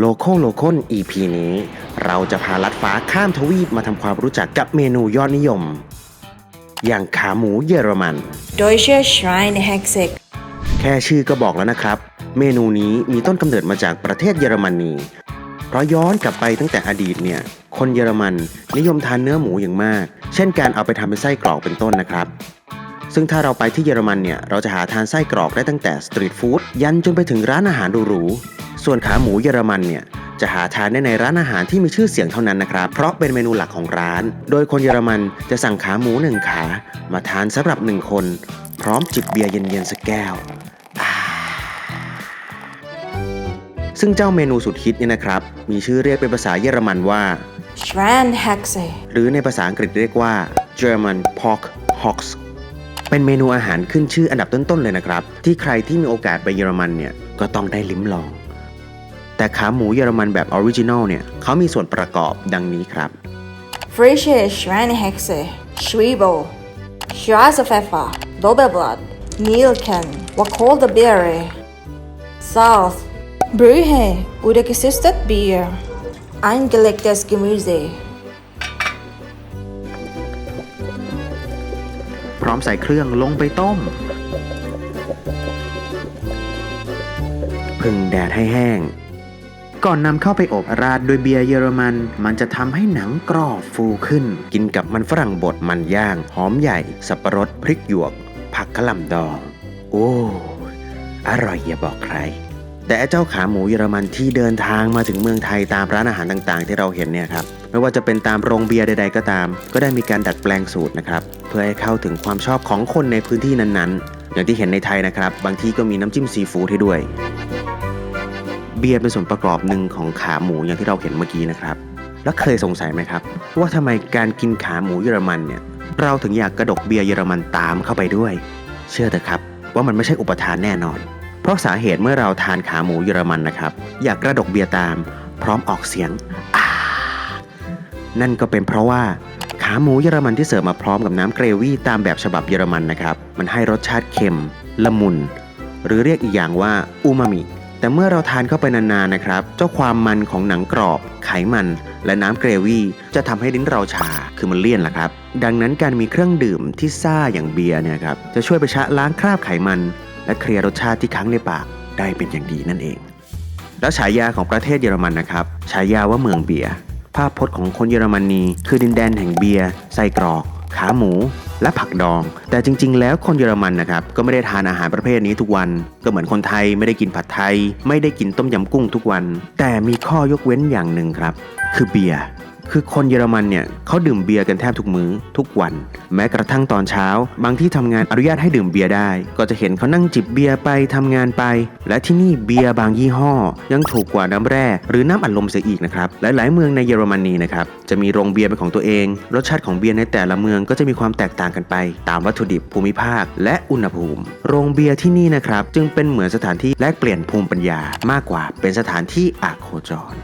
โลโก้โลโก้ EP นี้ เราจะพาลัดฟ้าข้ามทวีปมาทำความรู้จักกับเมนูยอดนิยม อย่างขาหมูเยอรมัน Deutsche Schweinehexe แค่ชื่อก็บอกแล้วนะครับ เมนูนี้มีต้นกำเนิดมาจากประเทศเยอรมนีเพราะย้อนกลับไปตั้งแต่อดีตเนี่ย คนเยอรมันนิยมทานเนื้อหมูอย่างมาก เช่นการเอาไปทำเป็นไส้กรอกเป็นต้นนะครับซึ่งถ้าเราไปที่เยอรมันเนี่ย เราจะหาทานไส้กรอกได้ตั้งแต่สตรีทฟู้ดยันจนไปถึงร้านอาหารหรูๆ ส่วนขาหมูเยอรมันเนี่ยจะหาทานได้ในร้านอาหารที่มีชื่อเสียงเท่านั้นนะครับ เพราะเป็นเมนูหลักของร้าน โดยคนเยอรมันจะสั่งขาหมูหนึ่งขา มาทานสำหรับหนึ่งคน พร้อมจิบเบียร์เย็นๆสักแก้ว ซึ่งเจ้าเมนูสุดฮิตเนี่ยนะครับ มีชื่อเรียกเป็นภาษาเยอรมันว่า Schweinehexe หรือในภาษาอังกฤษเรียกว่า German Pork Hocks เป็นเมนูอาหารขึ้นชื่ออันดับต้นๆเลยนะครับ ที่ใครที่มีโอกาสไปเยอรมันเนี่ยก็ต้องได้ลิ้มลอง แต่ขาหมูเยอรมันแบบออริจินอลเนี่ยเขามีส่วนประกอบดังนี้ครับ Frische Schweinehexe Schwiebel Schwarzpfeffer Doppelblatt Nelken Wacholder Beere Salz Brühe oder gesüßtes Bier Eingelegtes Gemüse พร้อมใส่เครื่องลงไปต้มพึ่งแดดให้แห้ง ก่อนนำเข้าไปอบราดด้วยเบียร์เยอรมัน มันจะทำให้หนังกรอบฟูขึ้น กินกับมันฝรั่งบดมันย่าง หอมใหญ่ สับปะรดพริกหยวก ผักกะหล่ำดอง โอ้ อร่อยอย่าบอกใคร แต่เจ้าขาหมูเยอรมันที่เดินทางมาถึงเมืองไทยตามร้านอาหารต่างๆ ที่เราเห็นเนี่ยครับไม่ว่าจะเป็นตามโรงเบียร์ใด ๆ ก็ตาม ก็ได้มีการดัดแปลงสูตรนะครับ เพื่อให้เข้าถึงความชอบของคนในพื้นที่นั้นๆ อย่างที่เห็นในไทยนะครับ บางที่ก็มีน้ำจิ้มซีฟู้ดให้ด้วย เบียร์เป็นส่วนประกอบหนึ่งของขาหมูอย่างที่เราเห็นเมื่อกี้นะครับ แล้วเคยสงสัยไหมครับ ว่าทำไมการกินขาหมูเยอรมันเนี่ยเราถึงอยากกระดกเบียร์เยอรมันตามเข้าไปด้วย เชื่อเถอะครับ ว่ามันไม่ใช่อุปทานแน่นอน เพราะสาเหตุเมื่อเราทานขาหมูเยอรมันนะครับ อยากกระดกเบียร์ตาม พร้อมออกเสียงนั่นก็เป็นเพราะว่าขาหมูเยอรมันที่เสิร์ฟมาพร้อมกับน้ำเกรวี่ตามแบบฉบับเยอรมันนะครับ มันให้รสชาติเค็ม ละมุน หรือเรียกอีกอย่างว่าอูมามิ แต่เมื่อเราทานเข้าไปนานๆนะครับ เจ้าความมันของหนังกรอบ ไขมัน และน้ำเกรวี่จะทำให้ลิ้นเราชา คือมันเลี่ยนล่ะครับ ดังนั้นการมีเครื่องดื่มที่ซ่าอย่างเบียร์เนี่ยครับจะช่วยไปชะล้างคราบไขมัน และเคลียร์รสชาติที่ค้างในปากได้เป็นอย่างดีนั่นเอง แล้วฉายาของประเทศเยอรมันนะครับฉายาว่าเมืองเบียร์ภาพพจน์ของคนเยอรมนีคือดินแดนแห่งเบียร์ไส้กรอก ขาหมู และผักดอง แต่จริง ๆ แล้วคนเยอรมันนะครับก็ไม่ได้ทานอาหารประเภทนี้ทุกวัน ก็เหมือนคนไทยไม่ได้กินผัดไทย ไม่ได้กินต้มยำกุ้งทุกวัน แต่มีข้อยกเว้นอย่างหนึ่งครับ คือเบียร์ คือคนเยอรมันเนี่ยเขาดื่มเบียร์กันแทบทุกมื้อทุกวัน แม้กระทั่งตอนเช้า บางที่ทำงานอนุญาตให้ดื่มเบียร์ได้ ก็จะเห็นเขานั่งจิบเบียร์ไปทำงานไป และที่นี่เบียร์บางยี่ห้อ ยังถูกกว่าน้ำแร่หรือน้ำอัดลมเสียอีกนะครับหลายๆเมืองในเยอรมนีนะครับจะมีโรงเบียร์เป็นของตัวเอง รสชาติของเบียร์ในแต่ละเมืองก็จะมีความแตกต่างกันไป ตามวัตถุดิบภูมิภาค และอุณหภูมิ โรงเบียร์ที่นี่นะครับจึงเป็นเหมือนสถานที่แลกเปลี่ยนภูมิปัญญามากกว่าเป็นสถานที่อาโคจร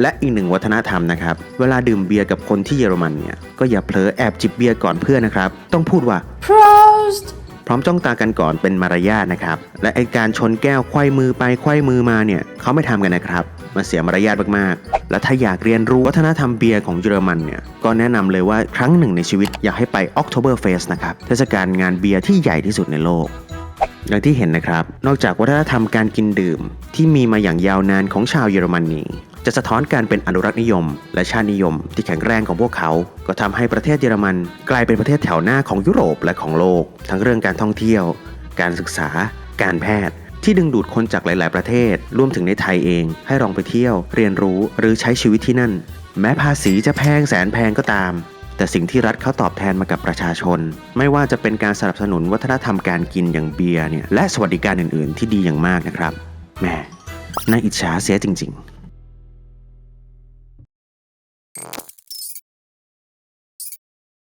และอีกหนึ่งวัฒนธรรมนะครับ เวลาดื่มเบียร์กับคนที่เยอรมันเนี่ยก็อย่าเผลอแอบจิบเบียร์ก่อนเพื่อนนะครับ ต้องพูดว่า Prost พร้อมจ้องตากันก่อนเป็นมารยาทนะครับ และไอการชนแก้วไขว้มือไปไขว้มือมาเนี่ยเขาไม่ทำกันนะครับมันเสียมารยาทมากๆ และถ้าอยากเรียนรู้วัฒนธรรมเบียร์ของเยอรมันเนี่ยก็แนะนำเลยว่าครั้งหนึ่งในชีวิตอยากให้ไป October Fest นะครับเทศกาลงานเบียร์ที่ใหญ่ที่สุดในโลกอย่างที่เห็นนะครับ นอกจากวัฒนธรรมการกินดื่ม ที่มีมาอย่างยาวนานของชาวเยอรมนี จะสะท้อนการเป็นอนุรักษ์นิยม และชาตินิยม ที่แข็งแรงของพวกเขา ก็ทำให้ประเทศเยอรมันกลายเป็นประเทศแถวหน้าของยุโรปและของโลก ทั้งเรื่องการท่องเที่ยว การศึกษา การแพทย์ ที่ดึงดูดคนจากหลาย ๆ ประเทศ รวมถึงในไทยเอง ให้ลองไปเที่ยว เรียนรู้หรือใช้ชีวิตที่นั่น แม้ภาษีจะแพงแสนแพงก็ตาม แต่สิ่งที่รัฐเขาตอบแทนมากับประชาชน ไม่ว่าจะเป็นการสนับสนุนวัฒนธรรมการกินอย่างเบียร์เนี่ยและสวัสดิการอื่น ๆ ที่ดีอย่างมากนะครับแหม่น่าอิจฉาเสียจริง ๆ